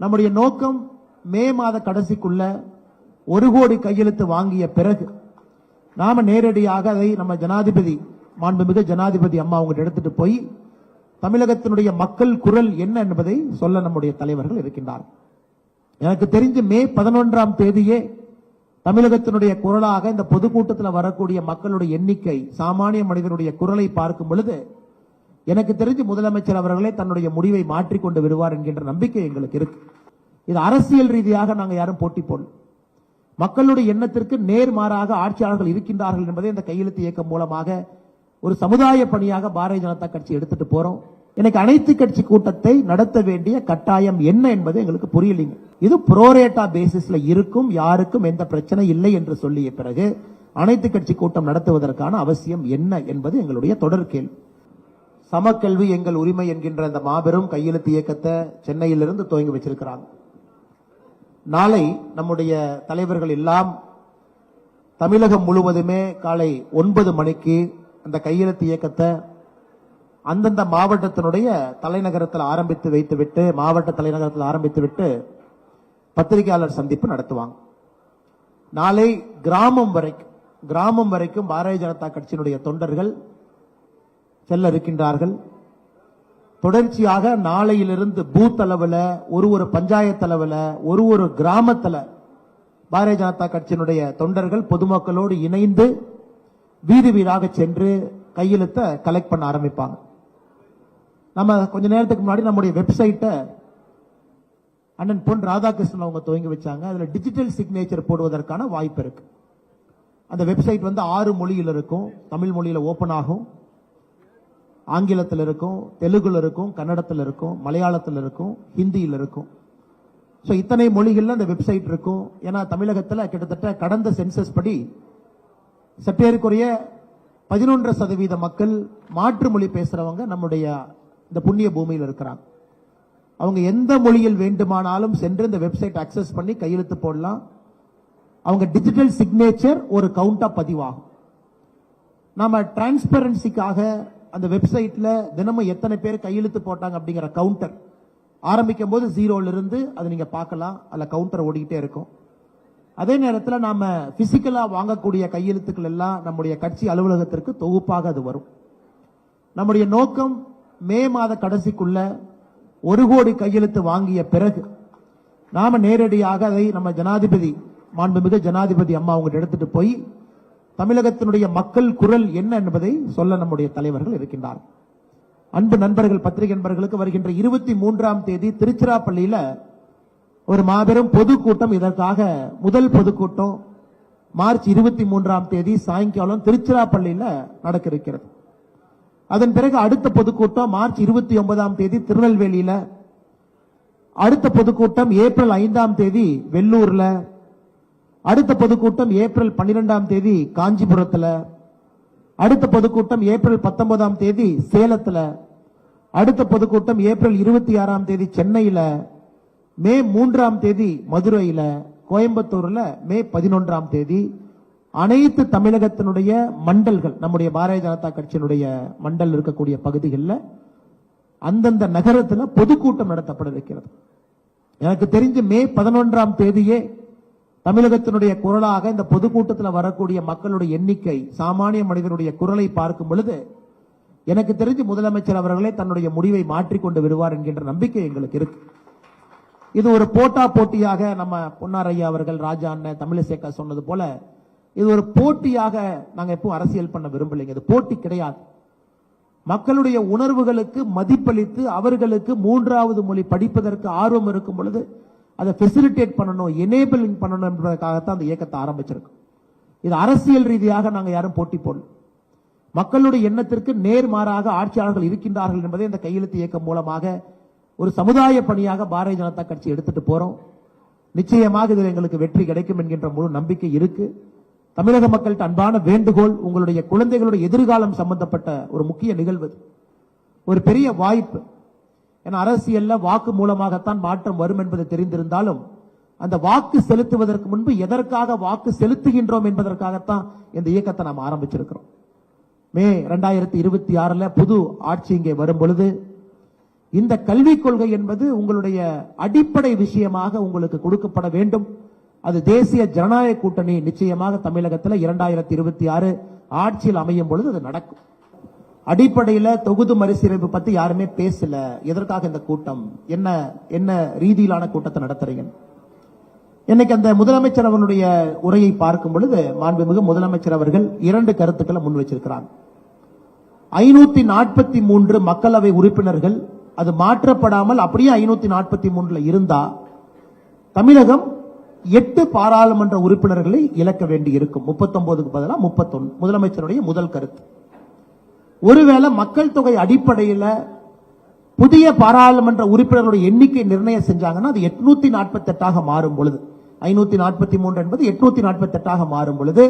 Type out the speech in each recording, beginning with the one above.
நம்முடைய நோக்கம் மே மாத கடைசிக்குள்ள ஒரு கோடி கையெழுத்து வாங்கிய பிறகு நாம நேரடியாக அதை நம்ம ஜனாதிபதி மாண்புமிகு ஜனாதிபதி அம்மா அவங்க எடுத்துட்டு போய் தமிழகத்தினுடைய மக்கள் குரல் என்ன என்பதை சொல்ல நம்முடைய தலைவர்கள் இருக்கின்றார். எனக்கு தெரிஞ்சு மே பதினொன்றாம் தேதியே தமிழகத்தினுடைய குரலாக இந்த பொதுக்கூட்டத்தில் வரக்கூடிய மக்களுடைய எண்ணிக்கை சாமானிய மனிதனுடைய குரலை பார்க்கும் பொழுது எனக்கு தெரிஞ்சு முதலமைச்சர் அவர்களே தன்னுடைய முடிவை மாற்றிக்கொண்டு விடுவார் என்கின்ற நம்பிக்கை எங்களுக்கு இருக்கு. இது அரசியல் ரீதியாக நாங்கள் யாரும் போட்டி போடல. மக்களுடைய எண்ணத்திற்கு நேர்மாறாக ஆட்சியாளர்கள் இருக்கின்றார்கள் என்பதை இந்த கையெழுத்து இயக்கம் மூலமாக ஒரு சமுதாய பணியாக பாரதிய ஜனதா கட்சி எடுத்துட்டு போறோம். எனக்கு அனைத்து கட்சி கூட்டத்தை நடத்த வேண்டிய கட்டாயம் என்ன என்பது எங்களுக்கு புரியலைங்க. இது புரோரேட்டா பேசிஸ்ல இருக்கும் யாருக்கும் எந்த பிரச்சனை இல்லை என்று சொல்லிய பிறகு அனைத்து கட்சி கூட்டம் நடத்துவதற்கான அவசியம் என்ன என்பது எங்களுடைய தொடர் கேள்வி. சமக்கல்வி எங்கள் உரிமை என்கின்ற அந்த மாபெரும் கையெழுத்து இயக்கத்தை சென்னையிலிருந்து துவங்கி வச்சிருக்கிறாங்க. நாளை நம்முடைய தலைவர்கள் எல்லாம் தமிழகம் முழுவதுமே காலை ஒன்பது மணிக்கு அந்த கையெழுத்து இயக்கத்தை அந்தந்த மாவட்டத்தினுடைய தலைநகரத்தில் ஆரம்பித்து வைத்துவிட்டு மாவட்ட தலைநகரத்தில் ஆரம்பித்து விட்டு பத்திரிகையாளர் சந்திப்பு நடத்துவாங்க. நாளை கிராமம் வரைக்கும் கிராமம் வரைக்கும் பாரதிய ஜனதா கட்சியினுடைய தொண்டர்கள் செல்ல இருக்கின்றார்கள் தொடர்ச்சியாக நாளையிலிருந்து பூத் அளவில் ஒரு ஒரு பஞ்சாயத்து அளவில் ஒரு ஒரு கிராமத்தில் பாரதிய ஜனதா கட்சியினுடைய தொண்டர்கள் பொதுமக்களோடு இணைந்து வீதி வீடாக சென்று கையெழுத்தை கலெக்ட் பண்ண ஆரம்பிப்பாங்க. நம்ம கொஞ்ச நேரத்துக்கு முன்னாடி நம்முடைய வெப்சைட்டை அண்ணன் பொன் ராதாகிருஷ்ணன் அவங்க துவங்கி வச்சாங்க. அதில் டிஜிட்டல் சிக்னேச்சர் போடுவதற்கான வாய்ப்பு இருக்கு. அந்த வெப்சைட் வந்து ஆறு மொழியில் இருக்கும். தமிழ் மொழியில் ஓப்பன் ஆகும். ஆங்கிலத்தில் இருக்கும் தெலுங்குல இருக்கும் கன்னடத்தில் இருக்கும் மலையாளத்தில் இருக்கும் ஹிந்தியில் இருக்கும். ஸோ இத்தனை மொழிகளில் அந்த வெப்சைட் இருக்கும். ஏன்னா தமிழகத்தில் கிட்டத்தட்ட கடந்த சென்சஸ் படி சற்றேறக்குறைய பதினொன்று சதவீத மக்கள் மாற்று மொழி பேசுகிறவங்க நம்முடைய இந்த புண்ணிய பூமியில் இருக்கிறாங்க. அவங்க எந்த மொழியில் வேண்டுமானாலும் சென்று இந்த வெப்சைட் அக்சஸ் பண்ணி கையெழுத்து போடலாம். அவங்க டிஜிட்டல் சிக்னேச்சர் ஒரு கவுண்டாக பதிவாகும். நம்ம டிரான்ஸ்பரன்சிக்காக அந்த வெப்சைட்ல தினமும் எத்தனை பேர் கையெழுத்து போட்டாங்க அப்படிங்கிற கவுண்டர் ஆரம்பிக்கும் போது ஜீரோல இருந்து அதை நீங்க பார்க்கலாம். அதில் கவுண்டர் ஓடிக்கிட்டே இருக்கும். அதே நேரத்தில் நாம பிசிக்கலா வாங்கக்கூடிய கையெழுத்துக்கள் எல்லாம் நம்முடைய கட்சி அலுவலகத்திற்கு தொகுப்பாக அது வரும். நம்முடைய நோக்கம் மே மாத கடைசிக்குள்ள ஒரு கோடி கையெழுத்து வாங்கிய பிறகு நாம நேரடியாக அதை நம்ம ஜனாதிபதி மாண்புமிகு ஜனாதிபதி அம்மா அவங்க எடுத்துட்டு போய் தமிழகத்தினுடைய மக்கள் குரல் என்ன என்பதை சொல்ல நம்முடைய தலைவர்கள் இருக்கின்றார். அன்பு நண்பர்கள் பத்திரிகை நண்பர்களுக்கு வருகின்ற இருபத்தி மூன்றாம் தேதி திருச்சிராப்பள்ளியில ஒரு மாபெரும் பொதுக்கூட்டம் இதற்காக முதல் பொதுக்கூட்டம் மார்ச் இருபத்தி மூன்றாம் தேதி சாயங்காலம் திருச்சிராப்பள்ளியில நடக்க இருக்கிறது அதன் பிறகு அடுத்த பொதுக்கூட்டம் மார்ச் இருபத்தி ஒன்பதாம் தேதி திருநெல்வேலியில. அடுத்த பொதுக்கூட்டம் ஏப்ரல் ஐந்தாம் தேதி வெள்ளூர்ல. அடுத்த பொதுக்கூட்டம் ஏப்ரல் பன்னிரெண்டாம் தேதி காஞ்சிபுரத்தில் அடுத்த பொதுக்கூட்டம் ஏப்ரல் பத்தொன்பதாம் தேதி சேலத்தில் அடுத்த பொதுக்கூட்டம் ஏப்ரல் இருபத்தி ஆறாம் தேதி சென்னையில் மே மூன்றாம் தேதி மதுரையில் கோயம்புத்தூரில் மே பதினொன்றாம் தேதி. அனைத்து தமிழகத்தினுடைய மண்டல்கள் நம்முடைய பாரதிய ஜனதா கட்சியினுடைய மண்டல் இருக்கக்கூடிய பகுதிகளில் அந்தந்த நகரத்தில் பொதுக்கூட்டம் நடத்தப்பட இருக்கிறது எனக்கு தெரிஞ்சு மே பதினொன்றாம் தேதியே தமிழகத்தினுடைய குரலாக இந்த பொதுக்கூட்டத்தில் வரக்கூடிய மக்களுடைய எண்ணிக்கை சாமானிய மனிதனுடைய குரலை பார்க்கும் பொழுது எனக்கு தெரிஞ்சு முதலமைச்சர் அவர்களே தன்னுடைய முடிவை மாற்றிக்கொண்டு விடுவார் என்கின்ற நம்பிக்கை எங்களுக்கு இருக்கு. இது ஒரு போட்டா போட்டியாக நம்ம பொன்னாரையா அவர்கள் ராஜா அண்ணன் தமிழிசேக்கா சொன்னது போல இது ஒரு போட்டியாக நாங்கள் எப்பவும் அரசியல் பண்ண விரும்பலைங்க. இது போட்டி கிடையாது. மக்களுடைய உணர்வுகளுக்கு மதிப்பளித்து அவர்களுக்கு மூன்றாவது மொழி படிப்பதற்கு ஆர்வம் இருக்கும் பொழுது அதை ஃபெசிலிட்டேட் பண்ணணும் எனேபிளிங் பண்ணணும் என்பதற்காகத்தான் அந்த இயக்கத்தை ஆரம்பிச்சிருக்கு. இது அரசியல் ரீதியாக நாங்கள் யாரும் போட்டி போடல. மக்களுடைய எண்ணத்திற்கு நேர்மாறாக ஆட்சியாளர்கள் இருக்கின்றார்கள் என்பதை இந்த கையெழுத்து இயக்கம் மூலமாக ஒரு சமுதாய பணியாக பாரதிய ஜனதா கட்சி எடுத்துட்டு போறோம். நிச்சயமாக இதில் எங்களுக்கு வெற்றி கிடைக்கும் என்கின்ற முழு நம்பிக்கை இருக்கு. தமிழக மக்கள்கிட்ட அன்பான வேண்டுகோள் உங்களுடைய குழந்தைகளுடைய எதிர்காலம் சம்பந்தப்பட்ட ஒரு முக்கிய நிகழ்வு ஒரு பெரிய வாய்ப்பு. ஏன்னா அரசியல்ல வாக்கு மூலமாகத்தான் மாற்றம் வரும் என்பது தெரிந்திருந்தாலும் அந்த வாக்கு செலுத்துவதற்கு முன்பு எதற்காக வாக்கு செலுத்துகின்றோம் என்பதற்காகத்தான் இந்த இயக்கத்தை நாம் ஆரம்பிச்சிருக்கிறோம். மே ரெண்டாயிரத்தி இருபத்தி ஆறுல புது ஆட்சி இங்கே வரும் பொழுது இந்த கல்விக் கொள்கை என்பது உங்களுடைய அடிப்படை விஷயமாக உங்களுக்கு கொடுக்கப்பட வேண்டும். அது தேசிய ஜனநாயக கூட்டணி நிச்சயமாக தமிழகத்தில் இரண்டாயிரத்தி இருபத்தி ஆறு ஆட்சியில் அமையும் பொழுது அது நடக்கும். அடிப்படையில தொகுதி மறுசீரமைப்பு பத்தி யாருமே பேசல. எதற்காக இந்த கூட்டம்? என்ன என்ன ரீதியிலான கூட்டத்தை நடத்துறீங்க? இன்னைக்கு அந்த முதலமைச்சர் அவர்களுடைய உரையை பார்க்கும் பொழுது மாண்புமிகு முதலமைச்சர் அவர்கள் இரண்டு கருத்துக்களை முன் வச்சிருக்கிறாங்க ஐநூத்தி நாற்பத்தி மூன்று மக்களவை உறுப்பினர்கள் அது மாற்றப்படாமல் அப்படியே ஐநூத்தி நாற்பத்தி மூன்றுல இருந்தா தமிழகம் எட்டு பாராளுமன்ற உறுப்பினர்களை இழக்க வேண்டி இருக்கும் முப்பத்தொன்பதுக்கு பதிலாக முப்பத்தொன்னு முதலமைச்சருடைய முதல் கருத்து. ஒருவேளை மக்கள் தொகை அடிப்படையில் புதிய பாராளுமன்ற உறுப்பினர்களுடைய எண்ணிக்கை நிர்ணயம் செஞ்சாங்கன்னா அது எட்நூத்தி நாற்பத்தி எட்டாக மாறும் பொழுது. ஐநூத்தி நாற்பத்தி மூன்று என்பது எட்நூத்தி நாற்பத்தி எட்டாக மாறும் பொழுது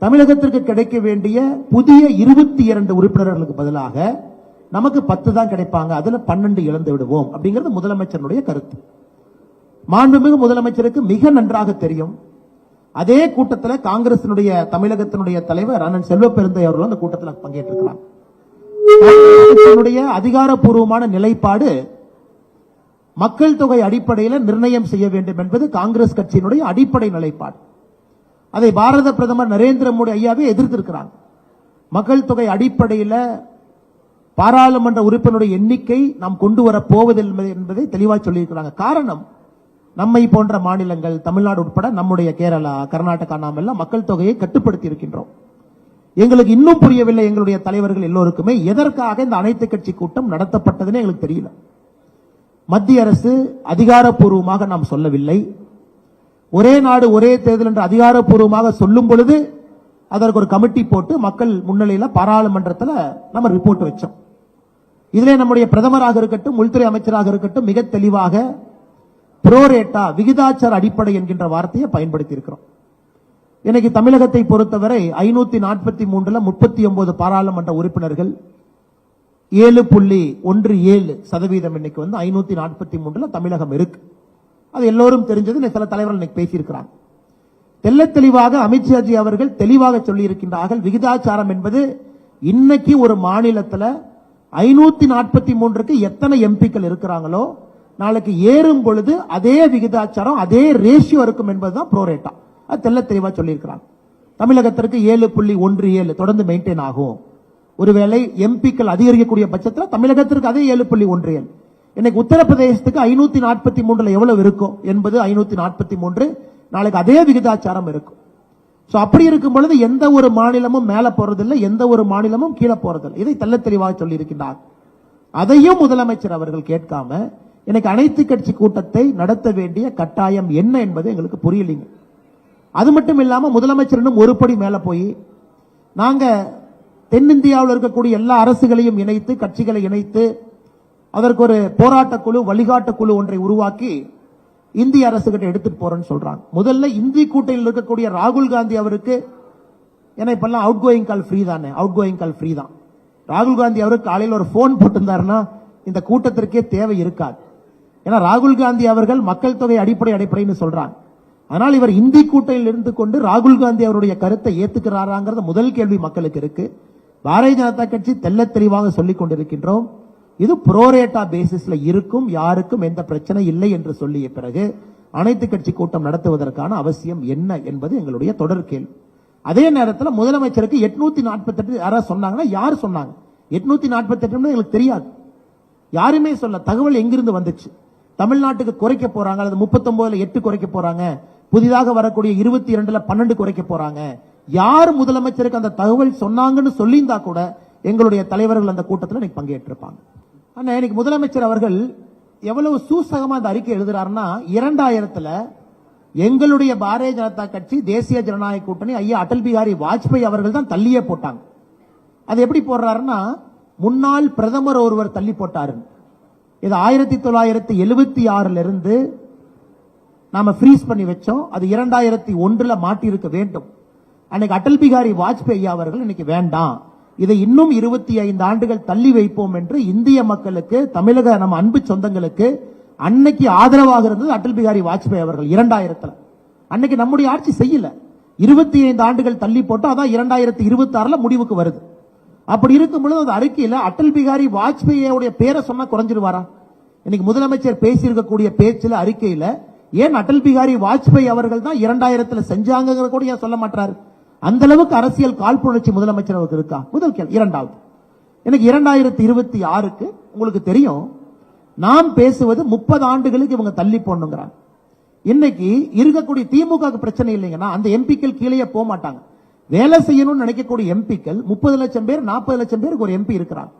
தமிழகத்திற்கு கிடைக்க வேண்டிய புதிய இருபத்தி இரண்டு உறுப்பினர்களுக்கு பதிலாக நமக்கு பத்து தான் கிடைப்பாங்க. அதுல பன்னெண்டு இழந்து விடுவோம். அப்படிங்கிறது முதலமைச்சருடைய கருத்து. மாண்புமிகு முதலமைச்சருக்கு மிக நன்றாக தெரியும். அதே கூட்டத்தில் காங்கிரசினுடைய தமிழகத்தினுடைய தலைவர் அண்ணன் செல்வ பெருந்தை அவர்கள் அந்த கூட்டத்தில் பங்கேற்றிருக்கிறார். அதிகாரப்பூர்வமான நிலைப்பாடு மக்கள் தொகை அடிப்படையில் நிர்ணயம் செய்ய வேண்டும் என்பது காங்கிரஸ் கட்சியினுடைய அடிப்படை நிலைப்பாடு. அதை பாரத பிரதமர் நரேந்திர மோடி ஐயாவே எதிர்த்திருக்கிறாங்க. மக்கள் தொகை அடிப்படையில் பாராளுமன்ற உறுப்பினருடைய எண்ணிக்கை நாம் கொண்டு வர போவதில்லை என்பதை தெளிவாக சொல்லியிருக்கிறாங்க. காரணம் நம்மை போன்ற மாநிலங்கள் தமிழ்நாடு உட்பட நம்முடைய கேரளா கர்நாடகா நாம் எல்லாம் மக்கள் தொகையை கட்டுப்படுத்தி இருக்கின்றோம் எங்களுக்கு இன்னும் புரியவில்லை எங்களுடைய தலைவர்கள் எல்லோருக்குமே எதற்காக இந்த அனைத்து கட்சி கூட்டம் நடத்தப்பட்டதுன்னு எங்களுக்கு தெரியல. மத்திய அரசு அதிகாரப்பூர்வமாக நாம் சொல்லவில்லை. ஒரே நாடு ஒரே தேர்தல் என்று அதிகாரப்பூர்வமாக சொல்லும் பொழுது அதற்கு ஒரு கமிட்டி போட்டு மக்கள் முன்னிலையில் பாராளுமன்றத்தில் நம்ம ரிப்போர்ட் வச்சோம். இதிலே நம்முடைய பிரதமராக இருக்கட்டும் உள்துறை அமைச்சராக இருக்கட்டும் மிக தெளிவாக புரோரேட்டா விகிதாச்சார அடிப்படை என்கின்ற வார்த்தையை பயன்படுத்தி இருக்கிறோம் இன்னைக்கு தமிழகத்தை பொறுத்தவரை ஐநூத்தி நாற்பத்தி மூன்றுல முப்பத்தி ஒன்பது பாராளுமன்ற உறுப்பினர்கள் ஏழு புள்ளி ஒன்று ஏழு சதவீதம் இன்னைக்கு வந்து ஐநூத்தி நாற்பத்தி மூன்றுல தமிழகம் இருக்கு. அது எல்லோரும் தெரிஞ்சது சில தலைவர்கள் இன்னைக்கு பேசியிருக்கிறாங்க. தெல்ல தெளிவாக அமித்ஷாஜி அவர்கள் தெளிவாக சொல்லியிருக்கின்றார்கள் விகிதாச்சாரம் என்பது இன்னைக்கு ஒரு மாநிலத்தில் ஐநூத்தி நாற்பத்தி மூன்றுக்கு எத்தனை எம்பிக்கள் இருக்கிறாங்களோ நாளைக்கு ஏறும் பொழுது அதே விகிதாச்சாரம் அதே ரேஷியோ இருக்கும் என்பதுதான் ப்ரோரேட்டா அது தெள்ளத் தெளிவா சொல்லியிருக்கிறாங்க. தமிழகத்திற்கு ஏழு புள்ளி ஒன்று ஏழு தொடர்ந்து மெயின்டைன் ஆகும். ஒருவேளை எம்பிக்கள் அதிகரிக்கக்கூடிய பட்சத்தில் தமிழகத்திற்கு அதே ஏழு புள்ளி ஒன்று ஏழு. இன்னைக்கு உத்தரப்பிரதேசத்துக்கு ஐநூத்தி நாற்பத்தி மூன்றுல எவ்வளவு இருக்கும்? என்பது ஐநூத்தி நாற்பத்தி மூன்று. நாளைக்கு அதே விகிதாச்சாரம் இருக்கும். ஸோ அப்படி இருக்கும் பொழுது எந்த ஒரு மாநிலமும் மேலே போறதில்லை எந்த ஒரு மாநிலமும் கீழே போறதில்லை. இதை தெல்ல தெளிவாக சொல்லி அதையும் முதலமைச்சர் அவர்கள் கேட்காம எனக்கு அனைத்து கட்சி கூட்டத்தை நடத்த வேண்டிய கட்டாயம் என்ன என்பது எங்களுக்கு புரியலைங்க. அது மட்டும் இல்லாமல் முதலமைச்சர் ஒரு படி மேல போய் நாங்க தென்னிந்தியாவில் இருக்கக்கூடிய எல்லா அரசுகளையும் இணைத்து கட்சிகளை இணைத்து அதற்கு ஒரு போராட்டக்குழு குழு குழு ஒன்றை உருவாக்கி இந்திய அரசுகிட்ட எடுத்துட்டு போறேன்னு சொல்றாங்க. முதல்ல இந்தி கூட்டணியில் இருக்கக்கூடிய ராகுல் காந்தி அவருக்கு ஏன்னா இப்பெல்லாம் அவுட் கோயிங் கால் ஃப்ரீ தானே அவுட் கோயிங் கால் ஃப்ரீ தான். ராகுல் காந்தி அவருக்கு காலையில் ஒரு ஃபோன் போட்டிருந்தாருன்னா இந்த கூட்டத்திற்கே தேவை இருக்காது. ஏன்னா ராகுல் காந்தி அவர்கள் மக்கள் தொகை அடிப்படை அடிப்படைன்னு சொல்றாங்க. அதனால் இவர் இந்தி கூட்டையில் இருந்து கொண்டு ராகுல் காந்தி அவருடைய கருத்தை ஏத்துக்கிறாராங்கிறது முதல் கேள்வி மக்களுக்கு இருக்கு. பாரதிய ஜனதா கட்சி தெல்ல தெளிவாக சொல்லிக் கொண்டிருக்கின்றோம். இது புரோரேட்டா பேசிஸ்ல இருக்கும் யாருக்கும் எந்த பிரச்சனை இல்லை என்று சொல்லிய பிறகு அனைத்து கட்சி கூட்டம் நடத்துவதற்கான அவசியம் என்ன என்பது எங்களுடைய தொடர் கேள்வி. அதே நேரத்தில் முதலமைச்சருக்கு எட்நூத்தி நாற்பத்தி எட்டு யாராவது சொன்னாங்கன்னா யார் சொன்னாங்க? எட்நூத்தி நாற்பத்தி எங்களுக்கு தெரியாது. யாருமே சொல்ல தகவல் எங்கிருந்து வந்துச்சு? தமிழ்நாட்டுக்கு குறைக்க போறாங்க அல்லது முப்பத்தொன்பதுல எட்டு குறைக்க போறாங்க புதிதாக வரக்கூடிய இருபத்தி இரண்டுல பன்னெண்டு குறைக்க போறாங்க. யார் முதலமைச்சருக்கு அந்த தகவல் சொன்னாங்கன்னு சொல்லியிருந்தா கூட எங்களுடைய தலைவர்கள் அந்த கூட்டத்தில் இன்னைக்கு பங்கேற்றிருப்பாங்க. ஆனால் இன்னைக்கு முதலமைச்சர் அவர்கள் எவ்வளவு சூசகமா அந்த அறிக்கை எழுதுறாருன்னா இரண்டாயிரத்துல எங்களுடைய பாரதிய ஜனதா கட்சி தேசிய ஜனநாயக கூட்டணி ஐயா அடல் பிகாரி வாஜ்பாய் அவர்கள் தான் தள்ளியே போட்டாங்க. அது எப்படி போடுறாருன்னா முன்னாள் பிரதமர் ஒருவர் தள்ளி போட்டாருன்னு. இது ஆயிரத்தி தொள்ளாயிரத்தி எழுபத்தி ஆறுல இருந்து நாம ஃப்ரீஸ் பண்ணி வச்சோம். அது இரண்டாயிரத்தி ஒன்றுல மாட்டியிருக்க வேண்டும். அன்னைக்கு அடல் பிகாரி வாஜ்பேயி அவர்கள் இன்னைக்கு வேண்டாம். இதை இன்னும் இருபத்தி ஐந்து ஆண்டுகள் தள்ளி வைப்போம் என்று இந்திய மக்களுக்கு தமிழக நம்ம அன்பு சொந்தங்களுக்கு அன்னைக்கு ஆதரவாக இருந்தது அடல் பிகாரி வாஜ்பாய் அவர்கள் இரண்டாயிரத்துல. அன்னைக்கு நம்முடைய ஆட்சி செய்யல. இருபத்தி ஐந்து ஆண்டுகள் தள்ளி போட்டோம் அதான் இரண்டாயிரத்தி இருபத்தி ஆறுல முடிவுக்கு வருது. அப்படி இருக்கும் பொழுது அந்த அறிக்கையில் அடல் பிகாரி வாஜ்பேயியோடைய பேரை சொன்னா குறைஞ்சிருவாரா? இன்னைக்கு முதலமைச்சர் பேசியிருக்கக்கூடிய பேச்சில் அறிக்கையில் ஏன் அடல் பிகாரி வாஜ்பேயி அவர்கள் தான் இரண்டாயிரத்துல செஞ்சாங்கிற கூட ஏன் சொல்ல மாட்டாரு? அந்த அளவுக்கு அரசியல் காழ்ப்புணர்ச்சி முதலமைச்சர் அவருக்கு இருக்கா? முதல் கேள்வி. இரண்டாவது. எனக்கு இரண்டாயிரத்தி இருபத்தி ஆறுக்கு உங்களுக்கு தெரியும் நாம் பேசுவது முப்பது ஆண்டுகளுக்கு இவங்க தள்ளி போடணுங்கிறாங்க. இன்னைக்கு இருக்கக்கூடிய திமுக பிரச்சனை இல்லைங்கன்னா அந்த எம்பிக்கள் கீழே போக மாட்டாங்க. வேலை செய்யணும்னு நினைக்கக்கூடிய எம்பிக்கள் முப்பது லட்சம் பேர் நாற்பது லட்சம் பேருக்கு ஒரு எம்பி இருக்கிறாங்க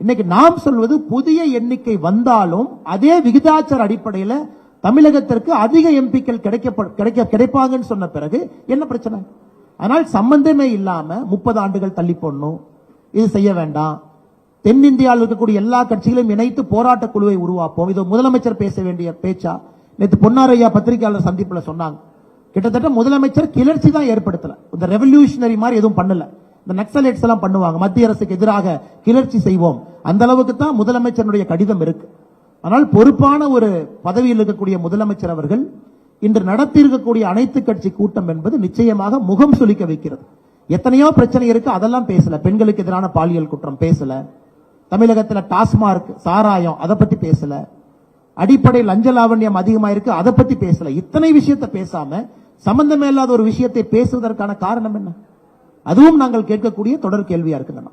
இன்னைக்கு நாம் சொல்வது புதிய எண்ணிக்கை வந்தாலும் அதே விகிதாச்சார அடிப்படையில் தமிழகத்திற்கு அதிக எம்பிக்கள் கிடைக்க கிடைக்க கிடைப்பாங்கன்னு சொன்ன பிறகு என்ன பிரச்சனை? அதனால் சம்பந்தமே இல்லாம முப்பது ஆண்டுகள் தள்ளி போடணும். இது செய்ய வேண்டாம். தென்னிந்தியாவில் இருக்கக்கூடிய எல்லா கட்சிகளையும் இணைத்து போராட்ட குழுவை உருவாப்போம். இது முதலமைச்சர் பேச வேண்டிய பேச்சா? நேற்று பொன்னாரையா பத்திரிகையாளர் சந்திப்பில் சொன்னாங்க. கிட்டத்தட்ட முதலமைச்சர் கிளர்ச்சி தான் ஏற்படுத்தல. இந்த ரெவல்யூஷனரி மாதிரி எதுவும் பண்ணல. இந்த நக்சலைட்ஸ் எல்லாம் பண்ணுவாங்க. மத்திய அரசுக்கு எதிராக கிளர்ச்சி செய்வோம். அந்த அளவுக்கு தான் முதலமைச்சருடைய கடிதம் இருக்கு. ஆனால் பொறுப்பான ஒரு பதவியில் இருக்கக்கூடிய முதலமைச்சர் அவர்கள் இன்று நடத்தி இருக்கக்கூடிய அனைத்து கட்சி கூட்டம் என்பது நிச்சயமாக முகம் சுளிக்க வைக்கிறது. எத்தனையோ பிரச்சனை இருக்கு. அதெல்லாம் பேசல. பெண்களுக்கு எதிரான பாலியல் குற்றம் பேசல. தமிழகத்தில் டாஸ்மார்க் சாராயம் அதை பத்தி பேசல. அடிப்படை லஞ்ச லாவண்யம் அதிகமா இருக்கு. அதை பத்தி பேசல. இத்தனை விஷயத்தை பேசாம சம்பந்தமே இல்லாத ஒரு விஷயத்தை பேசுவதற்கான காரணம் என்ன? அதுவும் நாங்கள் கேட்கக்கூடிய தொடர் கேள்வியா இருக்குங்கண்ணா.